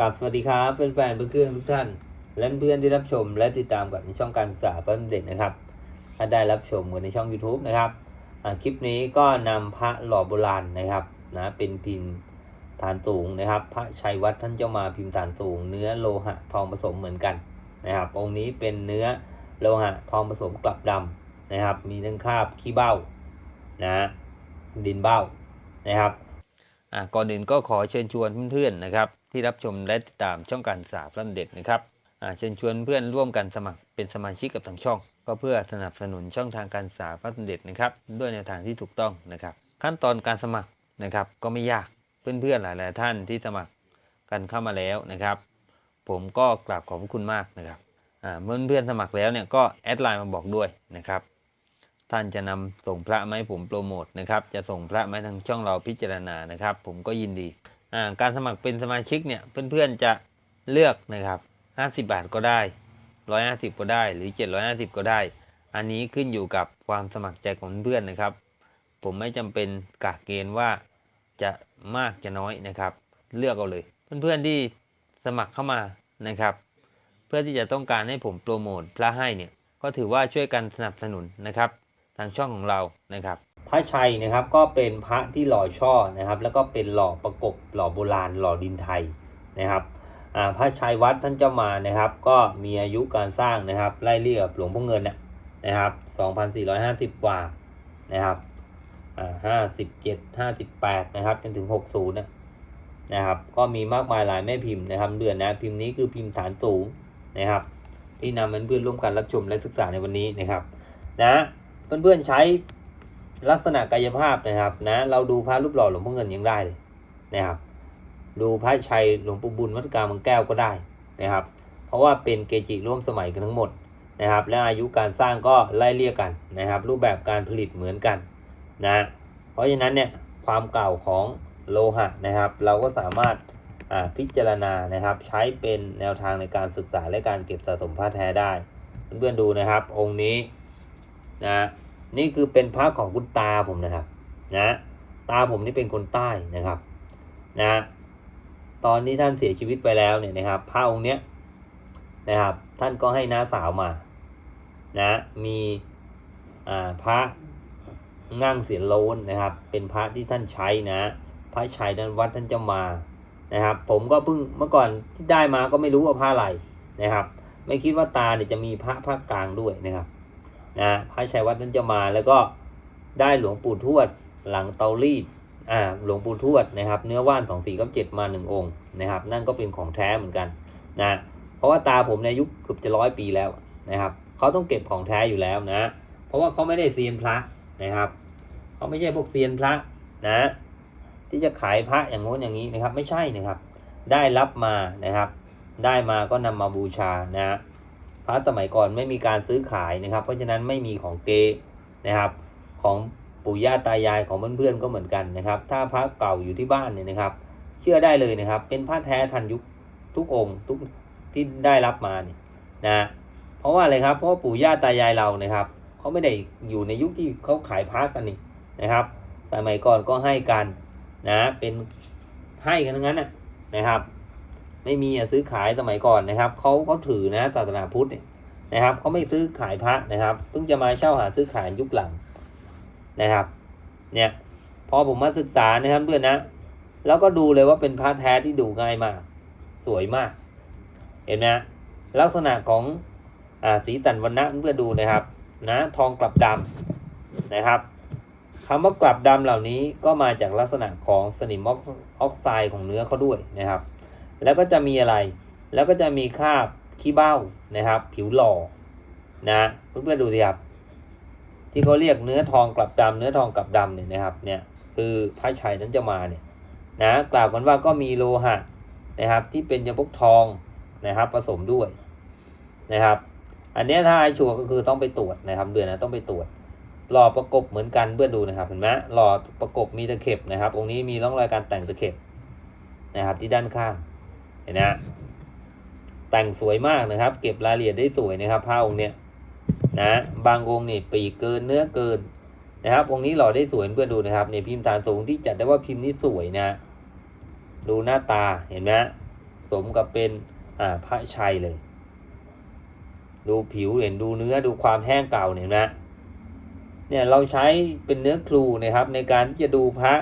กับสวัสดีครับเพื่อนแฟนเพื่อนๆทุกท่าน และเพื่อนที่รับชมและติดตามกับในช่องการศึกษาเพิ่มเด็กนะครับถ้าได้รับชมกันในช่อง YouTube นะครับคลิปนี้ก็นำพระหล่อโบราณนะครับนะเป็นพิมพ์ฐานสูงนะครับ พระชัยวัดท่านเจ้ามาพิมพ์ฐานสูง เนื้อโลหะทองผสมเหมือนกันนะครับ องค์นี้เป็นเนื้อโลหะทองผสมกลับดำนะครับ มีทั้งคาบขี้เบ้านะดินเบ้านะครับอะก่อนอื่นก็ขอเชิญชวนเพื่อนๆนะครับ ที่รับชมและติดตามช่องการศึกษาพลันเด็ดนะครับเชิญชวนเพื่อนร่วมกันสมัครเป็นสมาชิกกับทางช่อง ก็เพื่อสนับสนุนช่องทางการศึกษาพลันเด็ดนะครับด้วยแนวทางที่ถูกต้องนะครับ ขั้นตอนการสมัครนะครับก็ไม่ยากเพื่อนๆหลายๆท่านที่สมัครกันเข้ามาแล้วนะครับ ผมก็กราบขอบพระคุณมากนะครับเมื่อเพื่อนสมัครแล้วเนี่ยก็แอดไลน์มาบอกด้วยนะครับ ท่านจะนำส่งพระมาให้ผมโปรโมทนะครับ จะส่งพระมาให้ทางช่องเราพิจารณานะครับ ผมก็ยินดี การสมัครเป็นสมาชิกเนี่ยเพื่อนๆจะเลือกนะครับ 50 บาทก็ได้ 150 ก็ได้ หรือ 750 ก็ได้ อันนี้ขึ้นอยู่กับความสมัครใจของเพื่อนนะครับ ผมไม่จำเป็นกะเกณฑ์ว่าจะมากจะน้อยนะครับ เลือกเอาเลย เพื่อนๆที่สมัครเข้ามานะครับ เพื่อที่จะต้องการให้ผมโปรโมทพระให้เนี่ยก็ถือว่าช่วยกันสนับสนุนนะครับ ทางช่องของเรานะครับ พระชัยนะครับก็เป็นพระที่หล่อช่อนะครับ แล้วก็เป็นหล่อประกบหล่อโบราณหล่อดินไทยนะครับพระชัยวัดท่านเจ้ามานะครับ ก็มีอายุการสร้างนะครับไล่เรียบหลวงพ่อเงินน่ะนะครับ 2,450 กว่านะครับอ่า57 58นะครับจนถึง60นะนะครับ ก็มีมากมายหลายแม่พิมพ์นะครับเดือนนะพิมพ์นี้คือพิมพ์ฐานสูงนะครับ ที่นำเพื่อนๆร่วมกันรับชมและศึกษาในวันนี้นะครับ นะ เพื่อนๆใช้ลักษณะกายภาพนะครับนะเราดูพระรูปหล่อหลวงพ่อเงินยังได้เลยนะครับ ดูพระชัยหลวงปู่บุญวัดกางบางแก้วก็ได้นะครับ เพราะว่าเป็นเกจิร่วมสมัยกันทั้งหมดนะครับ และอายุการสร้างก็ไล่เลี่ยกันนะครับ รูปแบบการผลิตเหมือนกันนะเพราะฉะนั้นเนี่ยความเก่าของโลหะนะครับ เราก็สามารถอ่าพิจารณานะครับ ใช้เป็นแนวทางในการศึกษาและการเก็บสะสมพระแท้ได้ เพื่อนๆดูนะครับ องค์นี้นะ นี่คือเป็นพระของคุณตาผมนะครับ นะ ตาผมนี่เป็นคนใต้นะครับ นะ ตอนที่ท่านเสียชีวิตไปแล้วเนี่ยนะครับ พระองค์เนี้ยนะครับ ท่านก็ให้น้าสาวมา นะ มีอ่าพระง่างเสียนโลนนะครับ เป็นพระที่ท่านใช้นะ พระชัยนั้นวัดท่านจะมานะครับ ผมก็เพิ่งเมื่อก่อนที่ได้มาก็ไม่รู้ว่าพระอะไรนะครับ ไม่คิดว่าตาเนี่ยจะมีพระภาคกลางด้วยนะครับ นะพระชัยวัดนั้นจะมาแล้วก็ได้หลวงปู่ทวดหลังเตารีดอ่าหลวงปู่ทวดนะครับ เนื้อว่านสองสี่กับเจ็ดมาหนึ่งองค์นะครับ นั่นก็เป็นของแท้เหมือนกันนะเพราะว่าตาผมในยอายุเกือบจะร้อยปีแล้วนะครับเขาต้องเก็บของแท้อยู่แล้วนะ เพราะว่าเขาไม่ได้เซียนพระนะครับเขาไม่ใช่พวกเซียนพระนะ ที่จะขายพระอย่างโน้นอย่างนี้นะครับ ไม่ใช่นะครับ ได้รับมานะครับ ได้มาก็นำมาบูชานะ พระสมัยก่อนไม่มีการซื้อขายนะครับ เพราะฉะนั้นไม่มีของเกนะครับ ของปู่ย่าตายายของเพื่อนๆก็เหมือนกันนะครับ ถ้าพระเก่าอยู่ที่บ้านเนี่ยนะครับ เชื่อได้เลยนะครับ เป็นพระแท้ทันยุคทุกองค์ทุกที่ได้รับมาเนี่ยนะเพราะว่าอะไรครับเพราะปู่ย่าตายายเรานะครับเขาไม่ได้อยู่ในยุคที่เขาขายพระกันนี่นะครับสมัยก่อนก็ให้กันนะเป็นให้กันทั้งนั้นนะครับ ไม่มีอะซื้อขายสมัยก่อนนะครับเขาเขาถือนะศาสนาพุทธเนี่ยนะครับเขาไม่ซื้อขายพระนะครับเพิ่งจะมาเช่าหาซื้อขายยุคหลังนะครับ เนี่ยพอผมมาศึกษานะครับเพื่อนนะแล้วก็ดูเลยว่าเป็นพระแท้ที่ดูง่ายมาก สวยมาก เห็นไหมลักษณะของอ่าสีสันวันนะเพื่อดูนะครับ นะทองกลับดำนะครับคำว่ากลับดำเหล่านี้ก็มาจากลักษณะของสนิมออกไซด์ของเนื้อเขาด้วยนะครับ แล้วก็จะมีอะไร แล้วก็จะมีคราบขี้เบ้านะครับ ผิวหล่อนะเพื่อนๆดูสิครับ ที่เขาเรียกเนื้อทองกลับดำเนื้อทองกลับดำเนี่ยนะครับ เนี่ยคือพระชัยนั้นจะมาเนี่ยนะกล่าวกันว่าก็มีโลหะนะครับ ที่เป็นยาพวกทองนะครับ ผสมด้วยนะครับ อันนี้ถ้าไอชัวก็คือต้องไปตรวจนะครับ เดือนนะต้องไปตรวจหล่อประกบเหมือนกันเพื่อนดูนะครับเห็นไหมหล่อประกบมีตะเข็บนะครับ องค์นี้มีร่องรอยการแต่งตะเข็บนะครับที่ด้านข้าง เห็นนะแต่งสวยมากนะครับ เก็บรายละเอียดได้สวยนะครับผ้าองค์เนี้ยนะบางองค์นี่ปีกเกินเนื้อเกินนะครับองค์นี้หล่อได้สวยเพื่อนดูนะครับเนี่ยพิมพ์ฐานสูงที่จัดได้ว่าพิมพ์นี้สวยนะ ดูหน้าตาเห็นไหมสสมกับเป็นอ่าพระชัยเลย ดูผิวเห็นดูเนื้อดูความแห้งเก่าเนี่ยนะเนี่ยเราใช้เป็นเนื้อครูนะครับในการที่จะดูพระ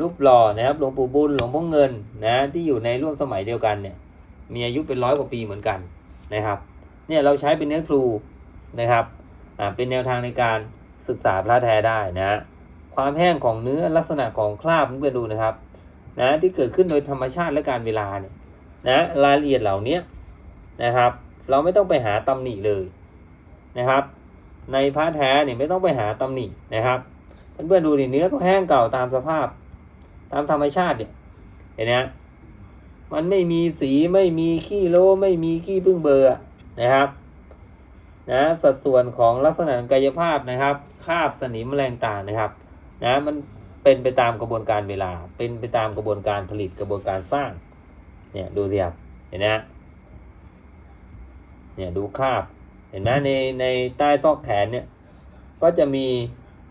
รูปหล่อนะครับหลวงปู่บุญหลวงพ่อเงินนะที่อยู่ในร่วมสมัยเดียวกันเนี่ย มีอายุเป็นร้อยกว่าปีเหมือนกันนะครับ เนี่ยเราใช้เป็นเนื้อครูนะครับอ่าเป็นแนวทางในการศึกษาพระแท้ได้นะ ความแห้งของเนื้อลักษณะของคราบเพื่อนดูนะครับนะที่เกิดขึ้นโดยธรรมชาติและการเวลาเนี่ยนะรายละเอียดเหล่านี้นะครับ เราไม่ต้องไปหาตำหนิเลยนะครับ ในพระแท้เนี่ยไม่ต้องไปหาตำหนินะครับเพื่อนๆดูดิเนื้อก็แห้งเก่าตามสภาพ ตามธรรมชาติเนี่ยเห็นไหมฮะมันไม่มีสีไม่มีขี้โลไม่มีขี้พึ่งเบอร์นะครับนะสัดส่วนของลักษณะกายภาพนะครับคาบสนิมแมลงต่างนะครับนะมันเป็นไปตามกระบวนการเวลา เป็นไปตามกระบวนการผลิตกระบวนการสร้างเนี่ยดูสิครับเห็นไหมฮะเนี่ยดูคาบเห็นไหมในในใต้ซอกแขนเนี่ยก็จะมี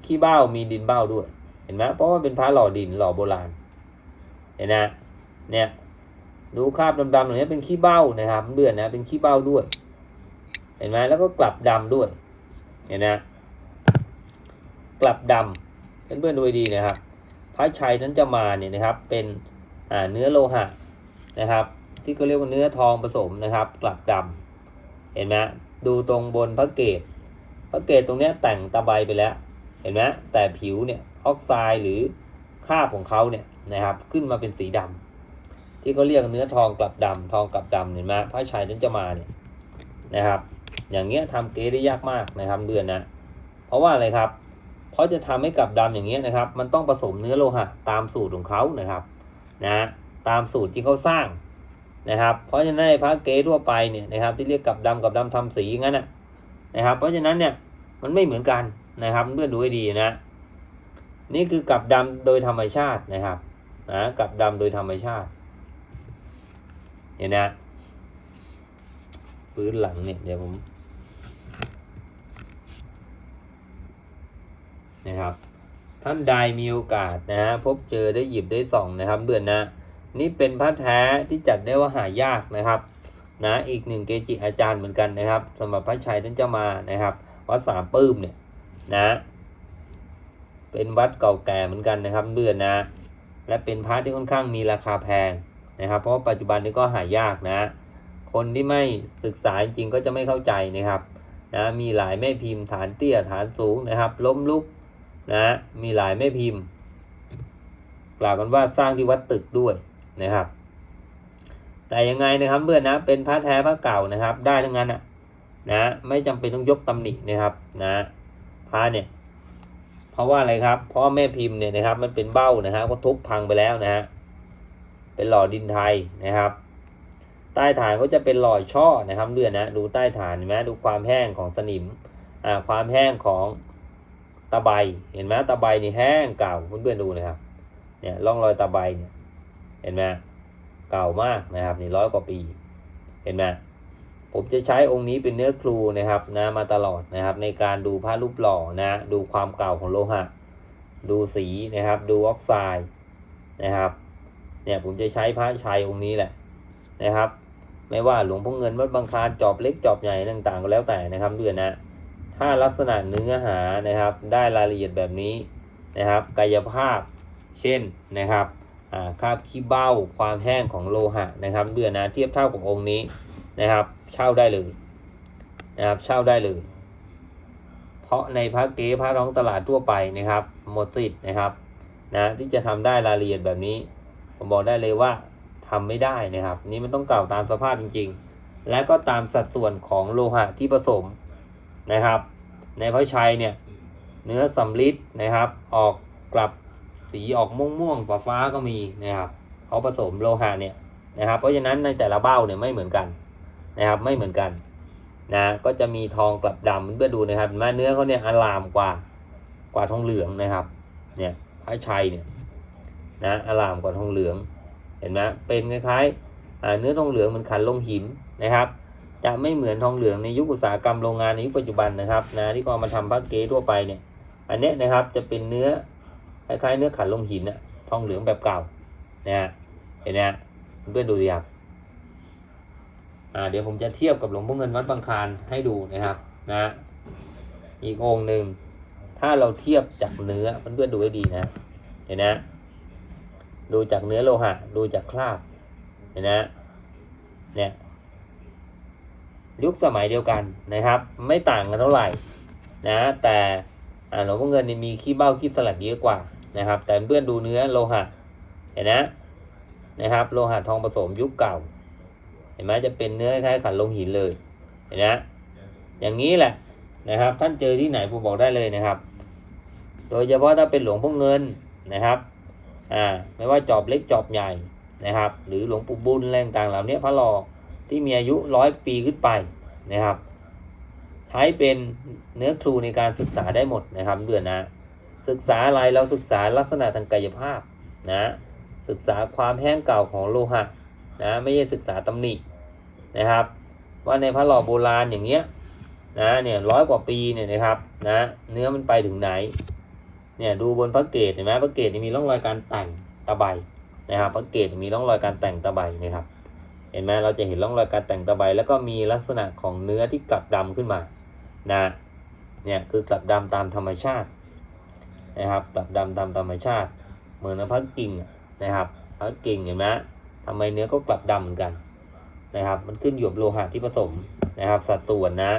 ขี้เบ้ามีดินเบ้าด้วย ห็นไหมเพราะว่าเป็นพระหล่อดินหล่อโบราณ เห็นนะเนี่ย ดูคราบดำๆเหล่านี้เป็นขี้เบ้านะครับเบื่อนนะ เป็นขี้เบ้าด้วย เห็นไหมแล้วก็กลับดำด้วย เห็นนะ กลับดำเพื่อนๆดูให้ดีนะครับพระชัยนั้นจะมาเนี่ยนะครับ เป็นอ่าเนื้อโลหะนะครับ ที่เขาเรียกว่าเนื้อทองผสมนะครับ กลับดำเห็นไหมดูตรงบนพระเกศพระเกศตรงเนี้ยแต่งตะไบไปแล้ว เห็นไหมแต่ผิวเนี่ย ออกไซด์หรือคาบของเขาเนี่ยนะครับ ขึ้นมาเป็นสีดำที่เขาเรียกเนื้อทองกลับดำทองกลับดำเห็นไหมพระชัยนั้นจะมาเนี่ยนะครับ อย่างเงี้ยทำเก๊ได้ยากมากนะครับเดือนนะเพราะว่าอะไรครับ เพราะจะทำให้กลับดำอย่างเงี้ยนะครับ มันต้องผสมเนื้อโลหะตามสูตรของเขานะครับนะตามสูตรที่เขาสร้างนะครับ เพราะฉะนั้นในพระเก๊ทั่วไปเนี่ยนะครับที่เรียกกลับดำกลับดำทำสีงั้นนะนะครับ เพราะฉะนั้นเนี่ยมันไม่เหมือนกันนะครับเพื่อนดูให้ดีนะ นี่คือกับดำโดยธรรมชาตินะครับนะกับดำโดยธรรมชาติเห็นนะพื้นหลังเนี่ยเดี๋ยวผมนะครับ ท่านใดมีโอกาสนะฮะพบเจอได้หยิบได้ส่องนะครับเดือนนะ นี่เป็นพระแท้ที่จัดได้ว่าหายากนะครับ นะอีกหนึ่งเกจิอาจารย์เหมือนกันนะครับสำหรับพระชัยท่านเจ้ามานะครับวัดสามปื้มเนี่ยนะ เป็นวัดเก่าแก่เหมือนกันนะครับเดือนนะ และเป็นพระที่ค่อนข้างมีราคาแพงนะครับ เพราะปัจจุบันนี้ก็หายากนะ คนที่ไม่ศึกษาจริงก็จะไม่เข้าใจนะครับนะมีหลายแม่พิมพ์ฐานเตี้ยฐานสูงนะครับ ล้มลุกนะมีหลายแม่พิมพ์ กล่าวกันว่าสร้างที่วัดตึกด้วยนะครับ แต่ยังไงนะครับเมื่อนนะเป็นพระแท้พระเก่านะครับ ได้ทั้งนั้นนะนะไม่จำเป็นต้องยกตำหนินะครับนะพระเนี่ย ราะว่าอะไรครับ เพราะแม่พิมพ์เนี่ยนะครับ มันเป็นเบ้านะฮะก็ทุบพังไปแล้วนะฮะเป็นหล่อดินไทยนะครับ ใต้ฐานก็จะเป็นหล่อช่อนะครับเดือนนะดูใต้ฐานเห็นไหมดูความแห้งของสนิมอ่าความแห้งของตะไบเห็นไหมตะไบนี่แห้งเก่าเพื่อนๆดูนะครับเนี่ยร่องรอยตะไบเนี่ยเห็นไหมเก่ามากนะครับนี่ร้อยกว่าปี เห็นไหม ผมจะใช้องค์นี้เป็นเนื้อครูนะครับนะมาตลอดนะครับ ในการดูผ้ารูปหล่อนะดูความเก่าของโลหะ ดูสีนะครับ ดูออกไซด์นะครับเนี่ยผมจะใช้พระชัยองค์นี้แหละนะครับ ไม่ว่าหลวงพ่อเงินวัดบางคลานจอบเล็กจอบใหญ่ต่างๆก็แล้วแต่นะครับเดือนนะ ถ้าลักษณะเนื้อหานะครับ ได้รายละเอียดแบบนี้นะครับ กายภาพเช่นนะครับอ่าคราบขี้เบ้าความแห้งของโลหะนะครับเดือนนะเทียบเท่ากับองค์นี้นะครับ เช่าได้เลยนะครับเช่าได้เลย เพราะในพระเก๊พระร้องตลาดทั่วไปนะครับหมดสิทธิ์นะครับนะที่จะทำได้รายละเอียดแบบนี้ ผมบอกได้เลยว่าทำไม่ได้นะครับ นี่มันต้องกล่าวตามสภาพจริง ๆ และก็ตามสัดส่วนของโลหะที่ผสมนะครับ ในพระชัยเนี่ยเนื้อสำลิดนะครับ ออกกลับสีออกม่วงม่วงฟ้าฟ้าก็มีนะครับเขาผสมโลหะเนี่ยนะครับ เพราะฉะนั้นในแต่ละเบ้าเนี่ยไม่เหมือนกัน นะครับไม่เหมือนกันนะก็จะมีทองกลับดำเพื่อดูนะครับมาเนื้อเขาเนี่ยอลามกว่ากว่าทองเหลืองนะครับเนี่ยพระชัยเนี่ยนะอลามกว่าทองเหลืองเห็นไหมเป็นคล้ายๆอ่าเนื้อทองเหลืองมันขันลงหินนะครับ จะไม่เหมือนทองเหลืองในยุคอุตสาหกรรมโรงงานในยุคปัจจุบันนะครับนะที่ก็เอามาทำพระเก๊ทั่วไปเนี่ยอันนี้นะครับจะเป็นเนื้อคล้ายๆเนื้อขันลงหินอะทองเหลืองแบบเก่านะฮะเห็นไหมเพื่อนดูสิครับ เดี๋ยวผมจะเทียบกับหลวงพ่อเงินวัดบางคานให้ดูนะครับนะอีกองค์หนึ่งถ้าเราเทียบจากเนื้อเพื่อนๆดูให้ดีนะเห็นนะดูจากเนื้อโลหะ ดูจากคราบเห็นนะเนี่ยยุคสมัยเดียวกันนะครับ ไม่ต่างกันเท่าไหร่นะแต่หลวงพ่อเงินนี่มีขี้เบ้าขี้สลักเยอะกว่านะครับ แต่เพื่อนดูเนื้อโลหะเห็นนะนะครับ โลหะทองผสมยุคเก่า เห็นไหมจะเป็นเนื้อคล้ายขันลงหินเลย เห็นนะอย่างนี้แหละนะครับ ท่านเจอที่ไหนผมบอกได้เลยนะครับ โดยเฉพาะถ้าเป็นหลวงพ่อเงินนะครับอ่าไม่ว่าจอบเล็กจอบใหญ่นะครับ หรือหลวงปู่บุญแรงต่างเหล่านี้พระหล่อที่มีอายุร้อยปีขึ้นไปนะครับ ใช้เป็นเนื้อครูในการศึกษาได้หมดนะครับเดือนนะ ศึกษาอะไรเราศึกษาลักษณะทางกายภาพนะศึกษาความแห้งเก่าของโลหะ นะไม่ใช่ศึกษาตำหนินะครับ ว่าในพระหล่อโบราณอย่างเงี้ยนะเนี่ยร้อยกว่าปีเนี่ยนะครับนะเนื้อมันไปถึงไหนเนี่ยดูบนพระเกศเห็นไหมพระเกศมีร่องรอยการแต่งตะไบนะครับพระเกศมีร่องรอยการแต่งตะไบนะครับ เห็นไหมเราจะเห็นร่องรอยการแต่งตะไบแล้วก็มีลักษณะของเนื้อที่กลับดำขึ้นมานะเนี่ยคือกลับดำตามธรรมชาตินะครับกลับดำตามธรรมชาติ เหมือนพระกิ่งนะครับพระกิ่งเห็นไหม ทำไมเนื้อก็กลับดำเหมือนกันนะครับ มันขึ้นอยู่กับโลหะที่ผสมนะครับ สัดส่วนนะ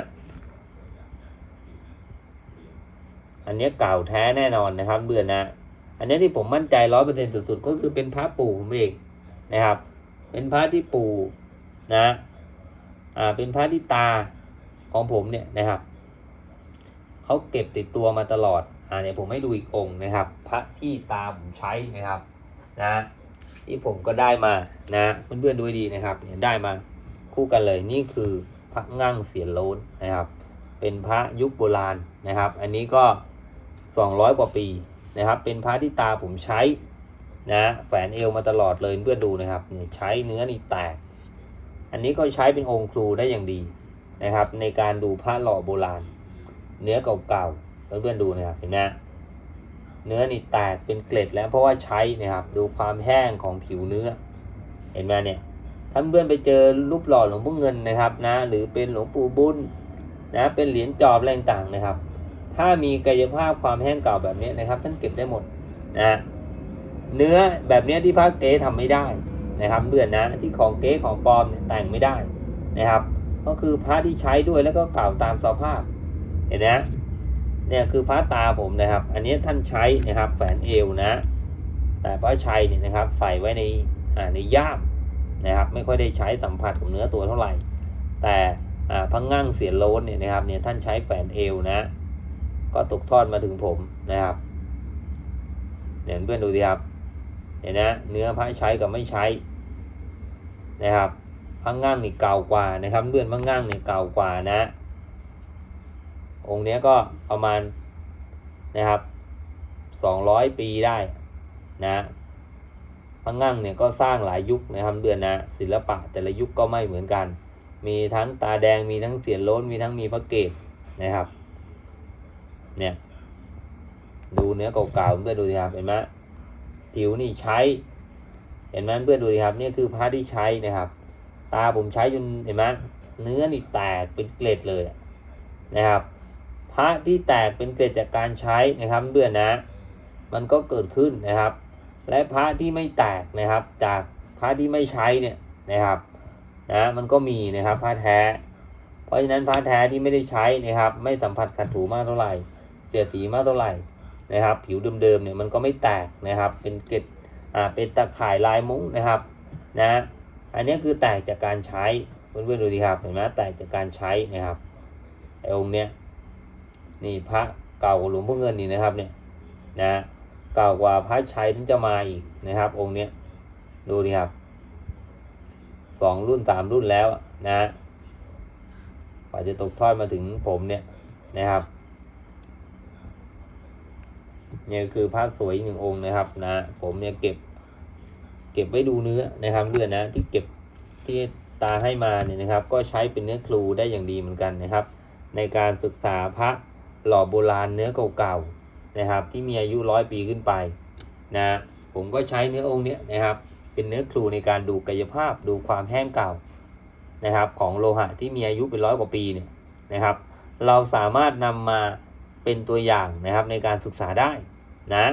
อันนี้เก่าแท้แน่นอนนะครับเบื่อนะ อันนี้ที่ผมมั่นใจร้อยเปอร์เซ็นต์สุดๆ ก็คือเป็นพระปู่ผมเองนะครับ เป็นพระที่ปู่นะ อ่า เป็นพระที่ตาของผมเนี่ยนะครับเขาเก็บติดตัวมาตลอด อ่าเนี่ยผมให้ดูอีกองค์นะครับ พระที่ตาผมใช้นะครับ นะ ที่ผมก็ได้มานะเพื่อนๆดูให้ดีนะครับเนี่ยได้มาคู่กันเลยนี่คือพระงั่งเสียนโลนนะครับ เป็นพระยุคโบราณนะครับ อันนี้ก็ 200 กว่าปีนะครับ เป็นพระที่ตาผมใช้นะแฝนเอวมาตลอดเลยเพื่อนดูนะครับเนี่ยใช้เนื้อนี่แตก อันนี้ก็ใช้เป็นองค์ครูได้อย่างดีนะครับ ในการดูพระหล่อโบราณ เนื้อเก่าๆเพื่อนๆดูนะครับเห็นไหม เนื้อนี่แตกเป็นเกล็ดแล้วเพราะว่าใช้นะครับดูความแห้งของผิวเนื้อ เห็นไหมเนี่ยท่านเพื่อนไปเจอรูปหล่อหลวงพ่อเงินนะครับนะหรือเป็นหลวงปู่บุญนะเป็นเหรียญจอบอะไรต่างนะครับ ถ้ามีกายภาพความแห้งเก่าแบบนี้นะครับ ท่านเก็บได้หมดนะเนื้อแบบนี้ที่พระเก๊ทำไม่ได้นะครับเบื่อนนะที่ของเก๊ของปลอมเนี่ยแต่งไม่ได้นะครับ ก็คือพระที่ใช้ด้วยแล้วก็เก่าตามสภาพเห็นไหม เนี่ยคือพระตาผมนะครับ อันนี้ท่านใช้นะครับแฝนเอวนะ แต่พระชัยเนี่ยนะครับ ใส่ไว้ในในย่ามนะครับ ไม่ค่อยได้ใช้สัมผัสกับเนื้อตัวเท่าไหร่ แต่พังงั่งเสียนโลนเนี่ยนะครับเนี่ยท่านใช้แฝนเอวนะ ก็ตกทอดมาถึงผมนะครับเดี๋ยวเพื่อนดูสิครับเห็นนะเนื้อพระใช้กับไม่ใช้นะครับพระง่างนี่เก่ากว่านะครับเพื่อนพระง่างนี่เก่ากว่านะ องค์นี้ก็ประมาณนะครับสองร้อยปีได้นะพระงั่งเนี่ยก็สร้างหลายยุคนะครับเดือนนะศิลปะแต่ละยุคก็ไม่เหมือนกัน มีทั้งตาแดงมีทั้งเสียนโล้นมีทั้งมีพระเกศนะครับเนี่ยดูเนื้อเก่าๆเพื่อนดูสิครับเห็นไหมผิวนี่ใช้ เห็นไหมเพื่อนดูสิครับนี่คือพระที่ใช้นะครับ ตาผมใช้จนเห็นไหมเนื้อนี่แตกเป็นเกล็ดเลยนะครับ พระที่แตกเป็นเกล็ดจากการใช้นะครับเพื่อนนะ มันก็เกิดขึ้นนะครับ และพระที่ไม่แตกนะครับ จากพระที่ไม่ใช้เนี่ยนะครับนะมันก็มีนะครับพระแท้ เพราะฉะนั้นพระแท้ที่ไม่ได้ใช้นะครับ ไม่สัมผัสขัดถูมากเท่าไหร่เสียตีมากเท่าไหร่นะครับ ผิวเดิมๆเนี่ยมันก็ไม่แตกนะครับ เป็นเกล็ดอ่าเป็นตะข่ายลายมุ้งนะครับนะอันนี้คือแตกจากการใช้เพื่อนๆดูดีครับเห็นไหมแตกจากการใช้นะครับไอ้องค์เนี้ย นี่พระเก่ากว่าหลวงพ่อเงินนี่นะครับเนี่ยนะเก่ากว่าพระชัยที่จะมาอีกนะครับ องค์เนี้ยดูดีครับสองรุ่นสามรุ่นแล้วนะกว่าจะตกทอดมาถึงผมเนี่ยนะครับเนี่ยคือพระสวยหนึ่งองค์นะครับนะ ผมเนี่ยเก็บ เก็บไว้ดูเนื้อนะครับเพื่อนนะที่เก็บที่ตาให้มาเนี่ยนะครับ ก็ใช้เป็นเนื้อครูได้อย่างดีเหมือนกันนะครับ ในการศึกษาพระ หล่อโบราณเนื้อเก่าๆนะครับ ที่มีอายุร้อยปีขึ้นไปนะผมก็ใช้เนื้อองค์เนี้ยนะครับ เป็นเนื้อครูในการดูกายภาพดูความแห้งเก่านะครับ ของโลหะที่มีอายุเป็นร้อยกว่าปีเนี่ยนะครับ เราสามารถนำมาเป็นตัวอย่างนะครับในการศึกษาได้นะ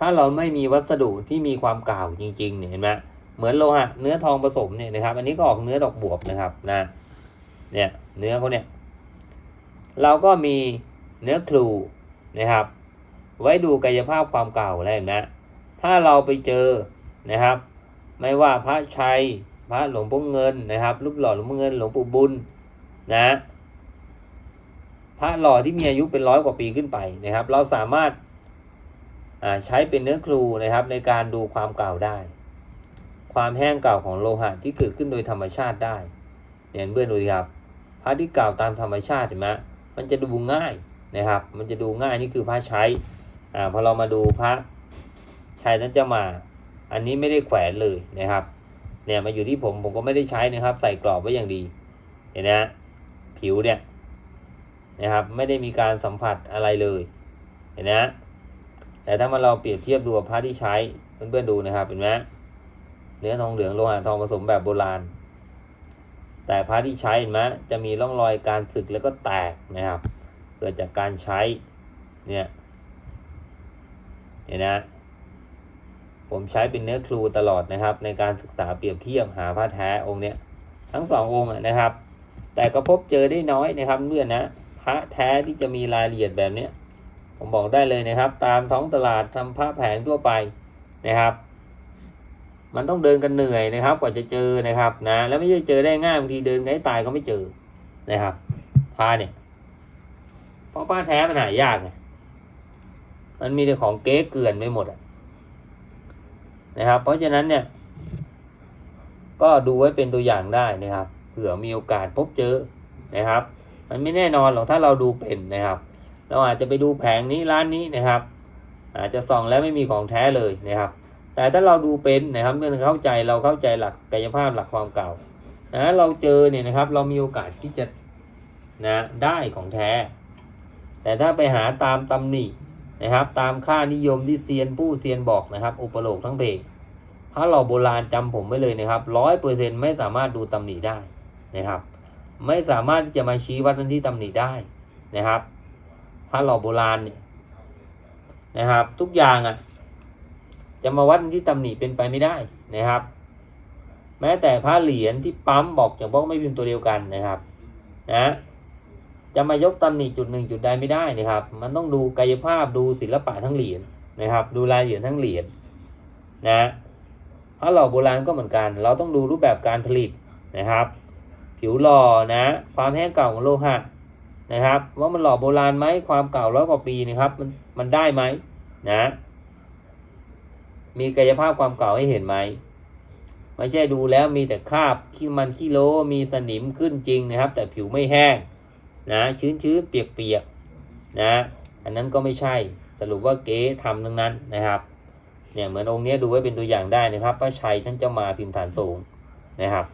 ถ้าเราไม่มีวัสดุที่มีความเก่าจริงๆเนี่ยเห็นไหมเหมือนโลหะเนื้อทองผสมเนี่ยนะครับ อันนี้ก็ออกเนื้อดอกบวบนะครับนะเนี่ยเนื้อเขาเนี่ย เราก็มีเนื้อครูนะครับ ไว้ดูกายภาพความเก่าแล้วนไหมถ้าเราไปเจอนะครับ ไม่ว่าพระชัยพระหลวงพ่อเงินนะครับรูปหล่อหลวงพ่อเงินหลวงปู่บุญนะพระหล่อที่มีอายุเป็นร้อยกว่าปีขึ้นไปนะครับ เราสามารถใช้เป็นเนื้อครูนะครับ ในการดูความเก่าได้ ความแห้งเก่าของโลหะที่เกิดขึ้นโดยธรรมชาติได้เห็นเพื่อนดูสิครับพระที่เก่าตามธรรมชาติเห็นไหม มันจะดูง่ายนะครับ มันจะดูง่ายนี่คือพระใช้อ่าพอเรามาดูพระชัยนั้นจะมา อันนี้ไม่ได้แขวนเลยนะครับ เนี่ยมาอยู่ที่ผมผมก็ไม่ได้ใช้นะครับ ใส่กรอบไว้อย่างดี เห็นไหมฮะผิวเนี่ยนะครับไม่ได้มีการสัมผัสอะไรเลยเห็นไหมฮะแต่ถ้ามาเราเปรียบเทียบดูกับพระที่ใช้เพื่อนๆดูนะครับเห็นไหมเนื้อทองเหลืองโลหะทองผสมแบบโบราณ แต่พระที่ใช้เห็นไหมจะมีร่องรอยการสึกแล้วก็แตกนะครับ เกิดจากการใช้เนี่ยเห็นไหมฮะผมใช้เป็นเนื้อครูตลอดนะครับ ในการศึกษาเปรียบเทียบหาพระแท้องค์เนี้ยทั้งสององค์นะครับ แต่ก็พบเจอได้น้อยนะครับเพื่อนนะพระแท้ที่จะมีรายละเอียดแบบเนี้ยผมบอกได้เลยนะครับ ตามท้องตลาดทำพระแผงทั่วไปนะครับ มันต้องเดินกันเหนื่อยนะครับ กว่าจะเจอนะครับนะแล้วไม่ใช่เจอได้ง่ายบางทีเดินไงตายก็ไม่เจอนะครับพระเนี่ยเพราะพระแท้มันหายากไงมันมีแต่ของเก๊เกลื่อนไปหมดอะนะครับ เพราะฉะนั้นเนี่ย ก็ดูไว้เป็นตัวอย่างได้นะครับเผื่อมีโอกาสพบเจอนะครับ มันไม่แน่นอนหรอกถ้าเราดูเป็นนะครับ เราอาจจะไปดูแผงนี้ร้านนี้นะครับ อาจจะส่องแล้วไม่มีของแท้เลยนะครับ แต่ถ้าเราดูเป็นนะครับเมื่อเข้าใจเราเข้าใจหลักกายภาพหลักความเก่านะเราเจอเนี่ยนะครับ เรามีโอกาสที่จะนะได้ของแท้ แต่ถ้าไปหาตามตำหนินะครับ ตามค่านิยมที่เซียนผู้เซียนบอกนะครับ อุปโลกทั้งเพจพระหล่อโบราณจำผมไว้เลยนะครับร้อยเปอร์เซ็นไม่สามารถดูตำหนิได้นะครับ ไม่สามารถที่จะมาชี้วัดที่ตำหนิได้นะครับพระหล่อโบราณเนี่ยนะครับ ทุกอย่างอะ จะมาวัดที่ตำหนิเป็นไปไม่ได้นะครับ แม้แต่พระเหรียญที่ปั๊มบอกจากบอกไม่เป็นตัวเดียวกันนะครับนะจะมายกตำหนิจุดหนึ่งจุดใดไม่ได้นะครับ มันต้องดูกายภาพดูศิลปะทั้งเหรียญนะครับ ดูรายละเอียดทั้งเหรียญนะพระหล่อโบราณก็เหมือนกัน เราต้องดูรูปแบบการผลิตนะครับ ผิวหล่อนะ ความแห้งเก่าของโลหะนะครับ ว่ามันหล่อโบราณไหมความเก่าร้อยกว่าปีนะครับ มันมันได้ไหมนะ มีกายภาพความเก่าให้เห็นไหมไม่ใช่ดูแล้วมีแต่คราบขี้มันขี้โลมีสนิมขึ้นจริงนะครับ แต่ผิวไม่แห้งนะชื้นชื้นๆเปียกเปียกๆนะอันนั้นก็ไม่ใช่สรุปว่าเก๊ทำทั้งนั้นนะครับเนี่ยเหมือนองค์นี้ดูไว้เป็นตัวอย่างได้นะครับพระชัยท่านจ้ามาพิมพ์ฐานสูงนะครับ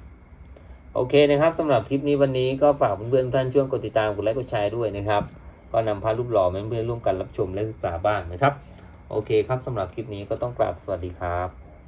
โอเคนะครับสำหรับคลิปนี้วันนี้ก็ฝากเพื่อนๆท่านช่วยกดติดตามกดไลค์กดแชร์ด้วยนะครับ ก็นำพารูปหล่อมาเพื่อนๆร่วมกันรับชมและศึกษาบ้างนะครับ โอเคครับสำหรับคลิปนี้ก็ต้องกราบสวัสดีครับ